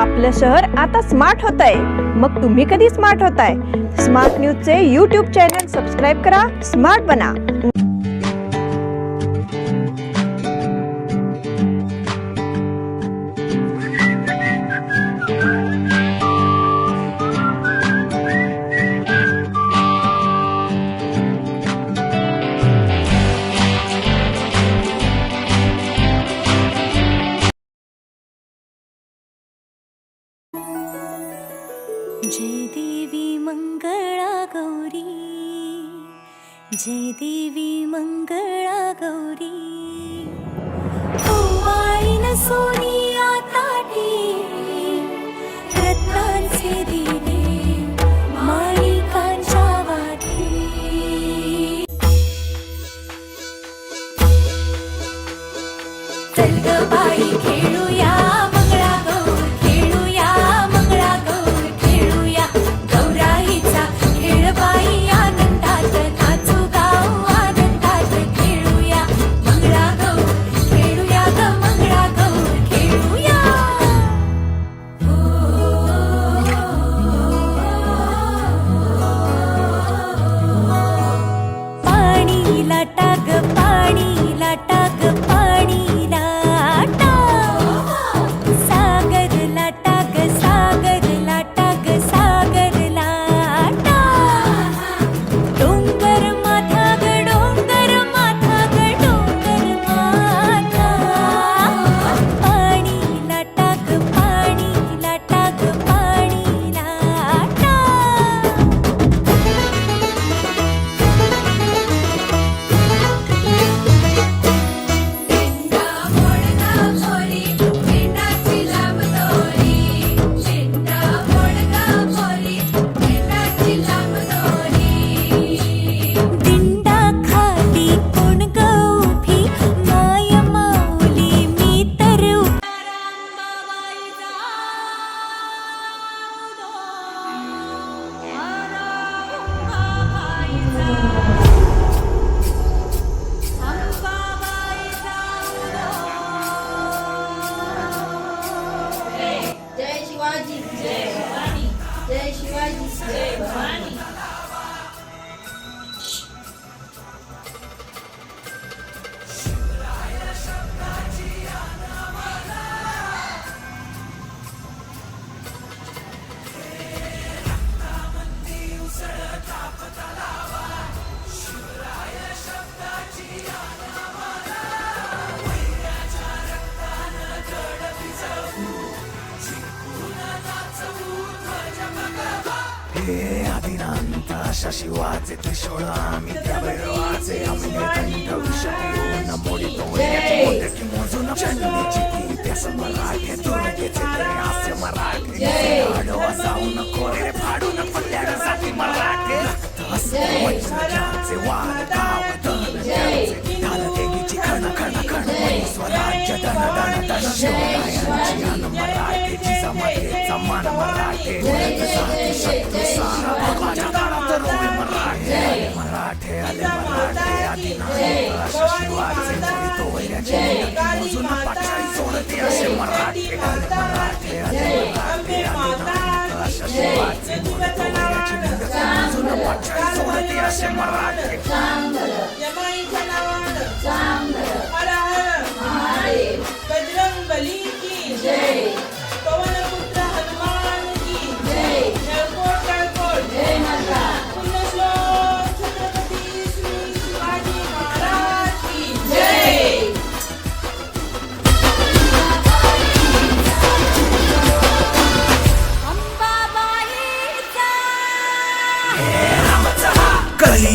आपलं शहर आता स्मार्ट होत आहे मग तुम्ही कधी स्मार्ट होताय? स्मार्ट न्यूजचे यूट्यूब चॅनल सबस्क्राईब करा स्मार्ट बना. जय देवी मंगळा गौरी जय देवी मंगळा गौरी. सोनी 風と一緒だ見た目の汗雨に歌に歌うシャイオな森と家ともできもそのチャンネルチキンペスマラケドラケチェテレアセマラケあの朝をのこれでパルのパレラサティマラケラクタスおいのチャンセワーダーワダーのチャンセただ手口カナカナカナマイスワダージャダナダナダナショーラヤンチアのマラケ जमातेचा मान मराठे. जाती शत्रू सारा भगवाच्या दारात रोवे मराठे मराठे आले मराठे आधी अशा शिवाचे मोहितो वैऱ्याचे मोजून पाठाळी सोडते असे मराठे आले मराठे आले मराठे आले अशा शिवाचे मोहितो वैऱ्याचे मोजून पाठाळी सोडते असे मराठे.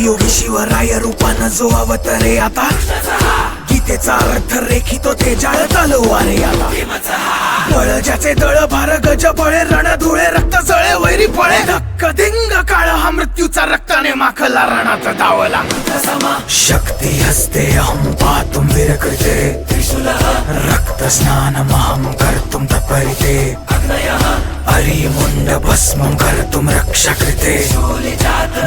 कलियुगी शिवराय रूपानं जो अवतरे आता. गीतेचा अर्थ रेखितो ते जाळ तलवारे आता. बळ ज्याचे दळ भार गज बळे रण धुळे रक्त जळे वैरी पळे. धक्क दिंग काळ हा मृत्यूचा रक्ताने माखला रणात धावला शक्ती हस्ते अहं पातुम विरकृते. रक्त स्नान महं कर्तुम तत्परिते. अरिमुण्ड भस्मं कर्तुं रक्षकृते.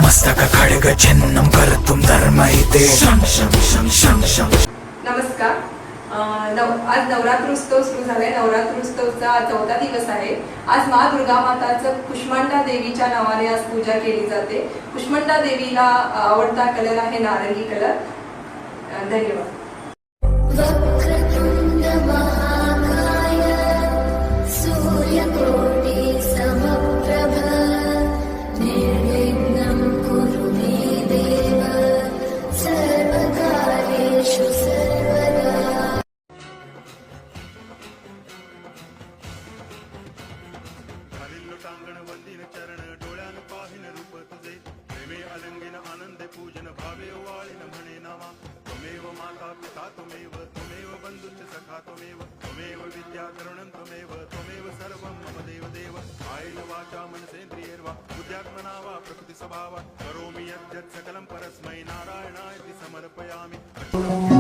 मस्तक खड्ग छिन्नं कर्तुं धर्महिते शं शं शं शं शं नमस्कार. नव आज नवरात्रोत्सव सुरू झालाय. नवरात्रोत्सवचा चौथा दिवस आहे. आज मा दुर्गा माताचं कुष्मांडा देवीच्या नावाने आज पूजा केली जाते. कुष्मांडा देवीला आवडता कलर आहे नारंगी कलर. धन्यवाद. परस्मै नारायणाय समर्पयामि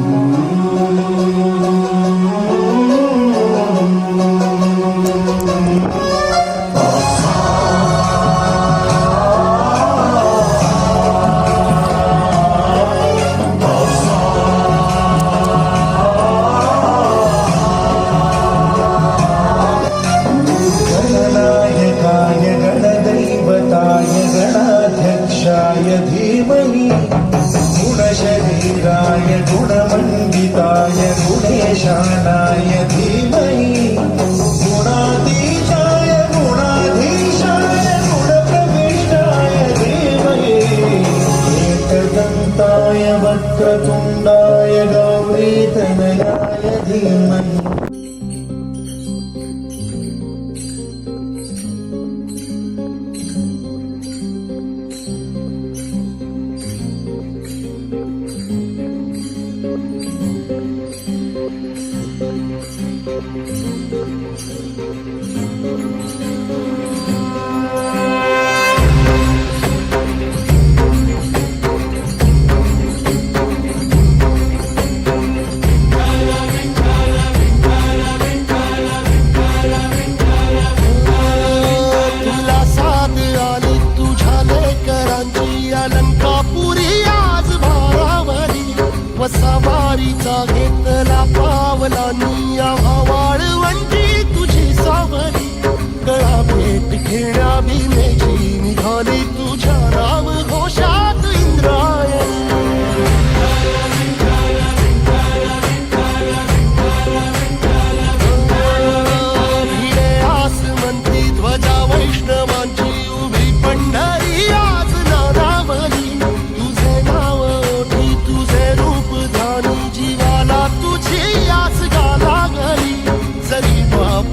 Krishna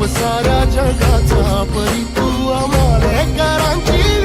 सारा जगाचा परी तू आम्हाला. करांची